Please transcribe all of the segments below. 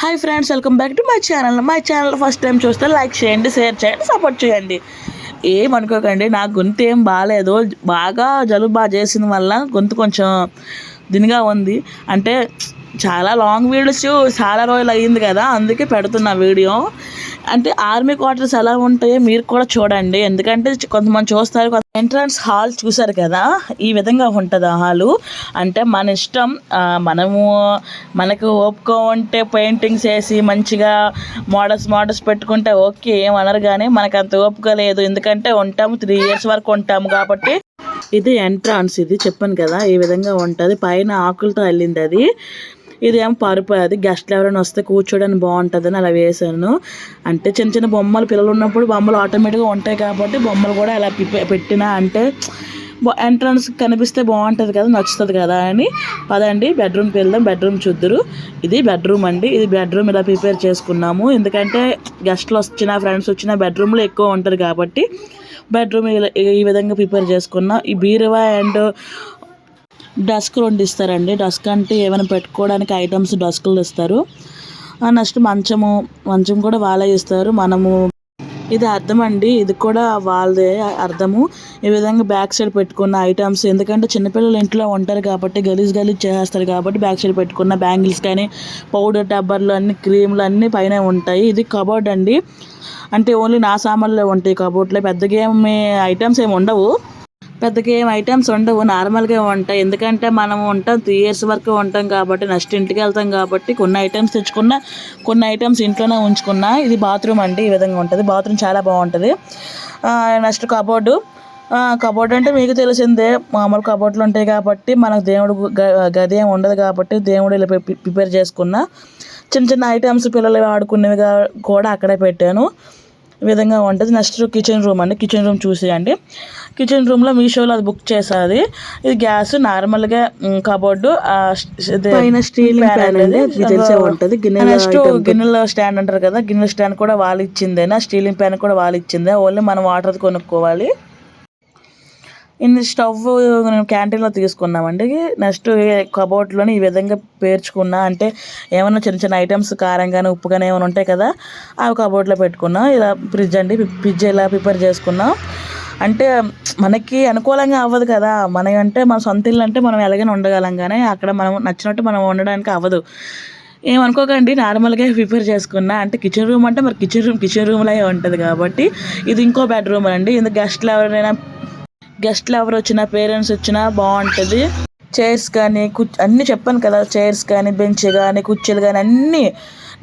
Hi friends welcome back to my channel my channel first time చూస్తే like చేయండి share చేయండి support చేయండి. ఏమనుకోకండి నా గొంతు ఏం బాగాలేదు. బాగా జలుబు బాగా చేసిన వల్ల గొంతు కొంచెం దినిగా ఉంది. అంటే చాలా లాంగ్ వీడియోస్ చాలా రోజులు అయ్యింది కదా అందుకే పెడుతున్నా వీడియో. అంటే ఆర్మీ క్వార్టర్స్ ఎలా ఉంటాయో మీరు కూడా చూడండి. ఎందుకంటే కొంతమంది చూస్తారు ఎంట్రన్స్ హాల్ చూసారు కదా? ఈ విధంగా ఉంటుంది ఆ హాలు? అంటే మన ఇష్టం మనము మనకు ఓపుకో ఉంటే పెయింటింగ్స్ వేసి మంచిగా మోడల్స్ మోడల్స్ పెట్టుకుంటే ఓకే ఏమనరు కానీ మనకు అంత ఓపిక లేదు. ఎందుకంటే ఉంటాము త్రీ ఇయర్స్ వరకు ఉంటాము కాబట్టి. ఇది ఎంట్రన్స్ ఇది చెప్పాను కదా ఈ విధంగా ఉంటుంది. పైన ఆకులతో అల్లింది అది. ఇది ఏమో పరుపు అది గెస్ట్లు ఎవరైనా వస్తే కూర్చోడానికి బాగుంటుందని అలా వేసాను అంటే చిన్న చిన్న బొమ్మలు పిల్లలు ఉన్నప్పుడు బొమ్మలు ఆటోమేటిక్గా ఉంటాయి కాబట్టి బొమ్మలు కూడా అలా పెట్టినా అంటే ఎంట్రన్స్ కనిపిస్తే బాగుంటుంది కదా నచ్చుతుంది కదా అని. పదండి బెడ్రూమ్కి వెళ్దాం బెడ్రూమ్ చూద్దరు. ఇది బెడ్రూమ్ అండి. ఇది బెడ్రూమ్ ఇలా ప్రిపేర్ చేసుకున్నాము. ఎందుకంటే గెస్ట్లు వచ్చిన ఫ్రెండ్స్ వచ్చిన బెడ్రూమ్లో ఎక్కువ ఉంటారు కాబట్టి బెడ్రూమ్ ఈ విధంగా ప్రిపేర్ చేసుకున్నాం. ఈ బీరువా అండ్ డస్క్ రెండు ఇస్తారండి. డస్క్ అంటే ఏమైనా పెట్టుకోవడానికి ఐటమ్స్ డస్కులు ఇస్తారు నెక్స్ట్ మంచము మంచం కూడా వాళ్ళే ఇస్తారు. మనము ఇది అర్థం అండి. ఇది కూడా వాళ్ళదే అర్థము. ఈ విధంగా బ్యాక్ సైడ్ పెట్టుకున్న ఐటమ్స్ ఎందుకంటే చిన్నపిల్లలు ఇంట్లో ఉంటారు కాబట్టి గలీజ్ గలీజ్ చేస్తారు కాబట్టి బ్యాక్ సైడ్ పెట్టుకున్న బ్యాంగిల్స్ కానీ పౌడర్ టబ్బర్లు అన్ని క్రీమ్లు అన్నీ పైన ఉంటాయి. ఇది కబోర్డ్ అండి. అంటే ఓన్లీ నా సామాన్లో ఉంటాయి కబోర్డ్లో. పెద్దగా ఏమి ఐటమ్స్ ఏమి ఉండవు. పెద్దగా ఏం ఐటమ్స్ ఉండవు. నార్మల్గా ఉంటాయి. ఎందుకంటే మనం ఉంటాం త్రీ ఇయర్స్ వరకు ఉంటాం కాబట్టి నెక్స్ట్ ఇంటికి వెళ్తాం కాబట్టి కొన్ని ఐటమ్స్ తెచ్చుకున్నా కొన్ని ఐటమ్స్ ఇంట్లోనే ఉంచుకున్నా ఇది బాత్రూమ్ అండి ఈ విధంగా ఉంటుంది. బాత్రూమ్ చాలా బాగుంటుంది. Next cupboard. కబోర్డ్ అంటే మీకు తెలిసిందే మామూలు కబోర్డ్లు ఉంటాయి కాబట్టి మనకు దేవుడు గ- గది ఏమి ఉండదు కాబట్టి దేవుడు ఇలా ప్రిపేర్ చేసుకున్న. చిన్న చిన్న ఐటమ్స్ పిల్లలు ఆడుకునేవి కూడా అక్కడే పెట్టాను. ఈ విధంగా ఉంటుంది. నెక్స్ట్ కిచెన్ రూమ్ అండి. కిచెన్ రూమ్ చూసేయండి. కిచెన్ రూమ్లో మీషోలో అది బుక్ చేసేది ఇది గ్యాస్ నార్మల్గా కబోర్డు పైన స్టీల్ ఉంటుంది. నెక్స్ట్ గిన్నెల స్టాండ్ అంటారు కదా గిన్నెల స్టాండ్ కూడా వాళ్ళు ఇచ్చిందేనా? స్టీలింగ్ ప్యాన్ కూడా వాళ్ళు ఇచ్చిందే. ఓన్లీ మనం వాటర్ కొనుక్కోవాలి. ఇన్ని స్టవ్ క్యాంటీన్లో తీసుకున్నామండి. నెక్స్ట్ కబోర్డ్లోని ఈ విధంగా పేర్చుకున్నా. అంటే ఏమైనా చిన్న చిన్న ఐటమ్స్ కారం కానీ ఉప్పు కానీ ఏమైనా ఉంటాయి కదా అవి కబోర్డ్లో పెట్టుకున్నాం. ఇలా ఫ్రిడ్జ్ అండి. ఫ్రిడ్జ్ ఇలా ప్రిపేర్ చేసుకున్నాం? అంటే మనకి అనుకూలంగా అవ్వదు కదా. మన అంటే మన సొంత ఇల్లు అంటే మనం ఎలాగైనా ఉండగలం కానీ అక్కడ మనం నచ్చినట్టు మనం ఉండడానికి అవ్వదు. ఏమనుకోకండి నార్మల్గా ప్రిపేర్ చేసుకున్నా అంటే కిచెన్ రూమ్ అంటే మరి కిచెన్ రూమ్ కిచెన్ రూమ్లో ఉంటుంది కాబట్టి ఇది ఇంకో బెడ్రూమ్ అండి. ఇందుకు గెస్ట్లు ఎవరైనా గెస్ట్లు ఎవరు వచ్చినా పేరెంట్స్ వచ్చినా బాగుంటుంది చైర్స్ కానీ కుర్చీ అన్నీ చెప్పాను కదా చైర్స్ కానీ బెంచ్ కానీ కుర్చీలు కానీ అన్నీ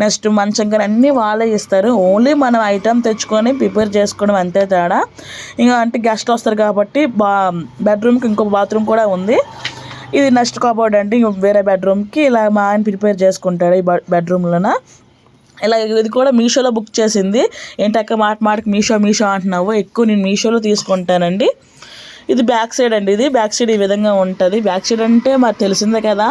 నెక్స్ట్ మంచం అన్నీ వాళ్ళే ఇస్తారు. ఓన్లీ మనం ఐటమ్ తెచ్చుకొని ప్రిపేర్ చేసుకోవడం అంతే తేడా. ఇంకా అంటే గెస్ట్లు వస్తారు కాబట్టి బా బెడ్రూమ్కి ఇంకో బాత్రూమ్ కూడా ఉంది. ఇది నెక్స్ట్ కబోర్డ్ అంటే వేరే బెడ్రూమ్కి ఇలా మా ఆయన ప్రిపేర్ చేసుకుంటాడు ఈ బెడ్రూమ్లోన ఇలా ఇది కూడా మీషోలో బుక్ చేసింది. ఏంటక్క మాట మాటకి మీషో మీషో అంటున్నావు? ఎక్కువ నేను మీషోలో తీసుకుంటానండి. ఇది బ్యాక్ సైడ్ అండి ఇది. బ్యాక్ సైడ్ ఈ విధంగా ఉంటుంది. బ్యాక్ సైడ్ అంటే మాకు తెలిసిందే కదా.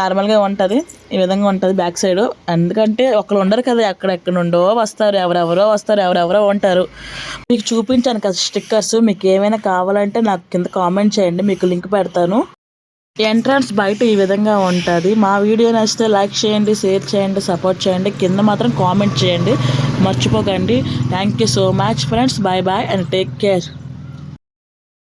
నార్మల్గా ఉంటుంది. ఈ విధంగా ఉంటుంది బ్యాక్ సైడ్. ఎందుకంటే ఒకరు ఉండరు కదా ఎక్కడెక్కడ నుండో వస్తారు ఎవరెవరో వస్తారు ఎవరెవరో ఉంటారు. మీకు చూపించాను కదా స్టిక్కర్స్. మీకు ఏమైనా కావాలంటే నాకు కింద కామెంట్ చేయండి. మీకు లింక్ పెడతాను. ఎంట్రన్స్ బయట ఈ విధంగా ఉంటుంది. మా వీడియో నచ్చితే లైక్ చేయండి షేర్ చేయండి సపోర్ట్ చేయండి. కింద మాత్రం కామెంట్ చేయండి. మర్చిపోకండి. Thank you so much friends. Bye bye and take care.